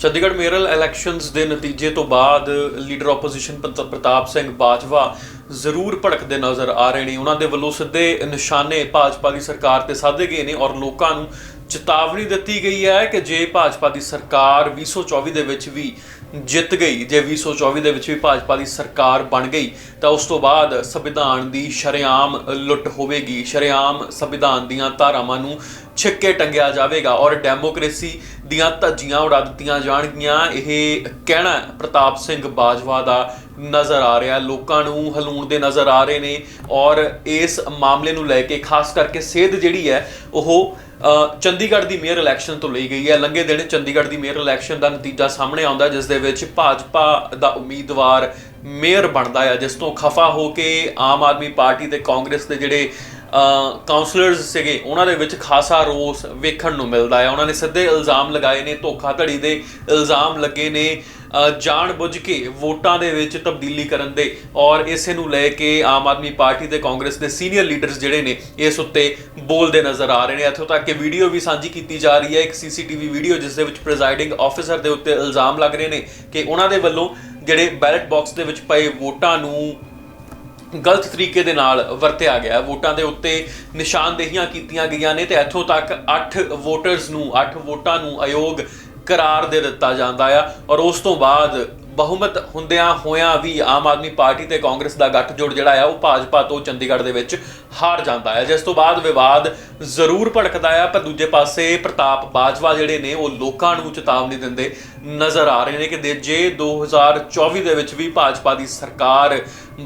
Chandigarh ਮੇਅਰਲ elections ਦੇ ਨਤੀਜੇ ਤੋਂ ਬਾਅਦ ਲੀਡਰ ਆਪੋਜੀਸ਼ਨ ਪ੍ਰਤਾਪ ਸਿੰਘ ਬਾਜਵਾ ਜ਼ਰੂਰ ਭੜਕਦੇ ਨਜ਼ਰ ਆ ਰਹੇ ਨੇ। ਉਹਨਾਂ ਦੇ ਵੱਲੋਂ ਸਿੱਧੇ ਨਿਸ਼ਾਨੇ ਭਾਜਪਾ ਦੀ ਸਰਕਾਰ ਤੇ ਸਾਧੇ ਗਏ ਨੇ ਔਰ ਲੋਕਾਂ ਨੂੰ ਚੇਤਾਵਨੀ ਦਿੱਤੀ ਗਈ ਹੈ ਕਿ ਜੇ ਭਾਜਪਾ ਦੀ ਸਰਕਾਰ 2024 ਦੇ ਵਿੱਚ ਵੀ ਜਿੱਤ ਗਈ। ਜੇ 2024 ਦੇ ਵਿੱਚ ਵੀ ਭਾਜਪਾ ਦੀ ਸਰਕਾਰ ਬਣ ਗਈ, ਤਾਂ ਉਸ ਤੋਂ ਬਾਅਦ ਸੰਵਿਧਾਨ ਦੀ ਸ਼ਰੇਆਮ ਲੁੱਟ ਹੋਵੇਗੀ। ਸ਼ਰੇਆਮ ਸੰਵਿਧਾਨ ਦੀਆਂ ਧਾਰਾਵਾਂ ਨੂੰ ਛਿੱਕੇ ਟੰਗਿਆ ਜਾਵੇਗਾ ਔਰ ਡੈਮੋਕ੍ਰੇਸੀ ਦੀਆਂ ਧੱਜੀਆਂ ਉਡਾ ਦਿੱਤੀਆਂ ਜਾਣਗੀਆਂ। ਇਹ ਕਹਿਣਾ ਪ੍ਰਤਾਪ ਸਿੰਘ ਬਾਜਵਾ ਦਾ ਨਜ਼ਰ ਆ ਰਿਹਾ। ਲੋਕਾਂ ਨੂੰ ਹਲੂਣ ਦੇ ਨਜ਼ਰ ਆ ਰਹੇ ਨੇ ਔਰ ਇਸ ਮਾਮਲੇ ਨੂੰ ਲੈ ਕੇ ਖਾਸ ਕਰਕੇ ਸੇਧ ਜਿਹੜੀ ਹੈ, ਉਹ ਚੰਡੀਗੜ੍ਹ ਦੀ ਮੇਅਰ ਇਲੈਕਸ਼ਨ ਤੋਂ ਲਈ ਗਈ ਹੈ। ਲੰਘੇ ਦਿਨ ਚੰਡੀਗੜ੍ਹ ਦੀ ਮੇਅਰ ਇਲੈਕਸ਼ਨ ਦਾ ਨਤੀਜਾ ਸਾਹਮਣੇ ਆਉਂਦਾ ਜਿਸ ਦੇ ਵਿੱਚ ਭਾਜਪਾ ਦਾ ਉਮੀਦਵਾਰ ਮੇਅਰ ਬਣਦਾ ਹੈ, ਜਿਸ ਤੋਂ ਖਫਾ ਹੋ ਕੇ ਆਮ ਆਦਮੀ ਪਾਰਟੀ ਤੇ ਕਾਂਗਰਸ ਦੇ ਜਿਹੜੇ ਕਾਉਂਸਲਰਸ ਸੀਗੇ, ਉਹਨਾਂ ਦੇ ਵਿੱਚ ਖਾਸਾ ਰੋਸ ਵੇਖਣ ਨੂੰ ਮਿਲਦਾ ਹੈ। ਉਹਨਾਂ ਨੇ ਸਿੱਧੇ ਇਲਜ਼ਾਮ ਲਗਾਏ ਨੇ, ਧੋਖਾਧੜੀ ਦੇ ਇਲਜ਼ਾਮ ਲੱਗੇ ਨੇ। ਅ, ਜਾਣ ਬੁੱਝ ਕੇ ਵੋਟਾਂ ਦੇ ਵਿੱਚ ਤਬਦੀਲੀ ਕਰਨ ਦੇ ਔਰ ਇਸੇ ਨੂੰ ਲੈ ਕੇ ਆਮ ਆਦਮੀ ਪਾਰਟੀ ਤੇ ਕਾਂਗਰਸ ਦੇ ਸੀਨੀਅਰ ਲੀਡਰਸ ਜਿਹੜੇ ਨੇ ਇਸ ਉੱਤੇ ਬੋਲਦੇ ਨਜ਼ਰ ਆ ਰਹੇ ਨੇ। ਇੱਥੋਂ ਤੱਕ ਕਿ ਵੀਡੀਓ ਵੀ ਸਾਂਝੀ ਕੀਤੀ ਜਾ ਰਹੀ ਹੈ। ਇੱਕ ਸੀਸੀਟੀਵੀ ਵੀਡੀਓ ਜਿਸ ਦੇ ਵਿੱਚ ਪ੍ਰੈਜ਼ਾਈਡਿੰਗ ਆਫੀਸਰ ਦੇ ਉੱਤੇ ਇਲਜ਼ਾਮ ਲੱਗ ਰਹੇ ਨੇ ਕਿ ਉਹਨਾਂ ਦੇ ਵੱਲੋਂ ਜਿਹੜੇ ਬੈਲਟ ਬਾਕਸ ਦੇ ਵਿੱਚ ਪਏ ਵੋਟਾਂ ਨੂੰ ਗਲਤ ਤਰੀਕੇ ਦੇ ਨਾਲ ਵਰਤਿਆ ਗਿਆ ਵੋਟਾਂ ਦੇ ਉੱਤੇ ਨਿਸ਼ਾਨਦੇਹੀਆਂ ਕੀਤੀਆਂ ਗਈਆਂ ਨੇ ਤੇ ਇੱਥੋਂ ਤੱਕ 8 ਵੋਟਰਸ ਨੂੰ 8 ਵੋਟਾਂ ਨੂੰ ਆਯੋਗ ਕਰਾਰ ਦੇ ਦਿੱਤਾ ਜਾਂਦਾ ਆ ਔਰ ਉਸ ਤੋਂ ਬਾਅਦ ਬਹੁਮਤ ਹੁੰਦਿਆਂ ਹੋਇਆਂ ਵੀ ਆਮ ਆਦਮੀ ਪਾਰਟੀ ਤੇ ਕਾਂਗਰਸ ਦਾ ਗੱਠਜੋੜ ਜਿਹੜਾ ਆ, ਉਹ ਭਾਜਪਾ ਤੋਂ ਚੰਡੀਗੜ੍ਹ ਦੇ ਵਿੱਚ ਹਾਰ ਜਾਂਦਾ ਹੈ ਜਿਸ ਤੋਂ ਬਾਅਦ ਵਿਵਾਦ ਜ਼ਰੂਰ ਭੜਕਦਾ ਆ, ਪਰ ਦੂਜੇ ਪਾਸੇ ਪ੍ਰਤਾਪ ਬਾਜਵਾ ਜਿਹੜੇ ਨੇ, ਉਹ ਲੋਕਾਂ ਨੂੰ ਚੇਤਾਵਨੀ ਦਿੰਦੇ ਨਜ਼ਰ ਆ ਰਹੇ ਨੇ ਕਿ ਦੇ- ਜੇ 2024 ਦੇ ਵਿੱਚ ਵੀ ਭਾਜਪਾ ਦੀ ਸਰਕਾਰ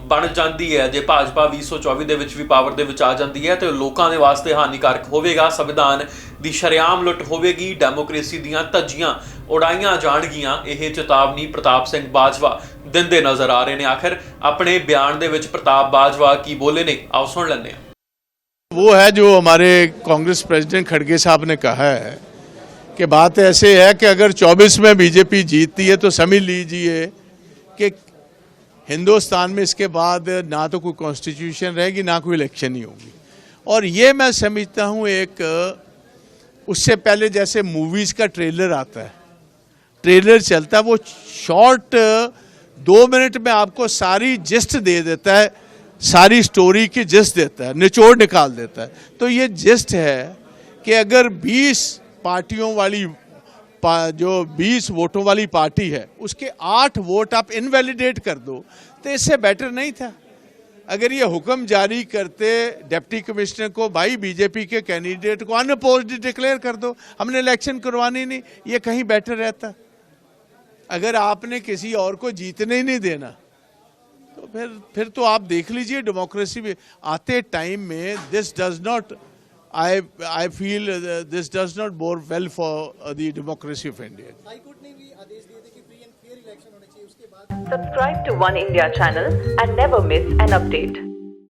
ਬਣ ਜਾਂਦੀ ਹੈ ਜੇ ਭਾਜਪਾ 2024 ਦੇ ਵਿੱਚ ਵੀ ਪਾਵਰ ਦੇ ਵਿੱਚ ਆ ਜਾਂਦੀ ਹੈ ਤੇ ਲੋਕਾਂ ਦੇ ਵਾਸਤੇ ਹਾਨੀਕਾਰਕ ਹੋਵੇਗਾ ਸੰਵਿਧਾਨ ਦੀ ਸ਼ਰੇਆਮ ਲੁੱਟ ਹੋਵੇਗੀ ਡੈਮੋਕ੍ਰੇਸੀ ਦੀਆਂ ਧੱਜੀਆਂ ਉਡਾਈਆਂ ਜਾਣਗੀਆਂ ਇਹ ਚੇਤਾਵਨੀ ਪ੍ਰਤਾਪ ਸਿੰਘ ਬਾਜਵਾ ਦਿੰਦੇ ਨਜ਼ਰ ਆ ਰਹੇ ਨੇ ਆਖਰ ਆਪਣੇ ਬਿਆਨ ਦੇ ਵਿੱਚ ਪ੍ਰਤਾਪ ਬਾਜਵਾ ਕੀ ਬੋਲੇ ਨੇ ਆਓ ਸੁਣ ਲੈਂਦੇ ਹਾਂ वो है जो हमारे कांग्रेस प्रेसिडेंट खड़गे साहब ने कहा है कि बात ऐसे है कि अगर 24 में बीजेपी जीतती है तो समझ लीजिए कि हिंदुस्तान में इसके बाद ना तो कोई कॉन्स्टिट्यूशन रहेगी, ना कोई इलेक्शन ही होगी। और ये मैं समझता हूँ एक, उससे पहले जैसे मूवीज़ का ट्रेलर आता है। ट्रेलर चलता है, वो शॉर्ट दो मिनट में आपको सारी जिस्ट दे देता है, सारी स्टोरी की जिस्ट देता है, निचोड़ निकाल देता है। तो ये जिस्ट है कि अगर 20 पार्टियों वाली जो 20 वोटों वाली पार्टी है, उसके 8 वोट आप इनवैलिडेट कर दो तो इससे बेटर नहीं था। अगर ये हुक्म जारी करते डिप्टी कमिश्नर को, भाई बीजेपी के कैंडिडेट को अनअपोज्ड डिक्लेयर कर दो, हमने इलेक्शन करवानी नहीं, ये कहीं बेटर रहता। अगर आपने किसी और को जीतने ही नहीं देना तो फिर फिर तो आप देख लीजिए डेमोक्रेसी में, आते टाइम में this does not I, I feel uh, this does not bode well for uh, the democracy of India. Subscribe to One India channel and never miss an update.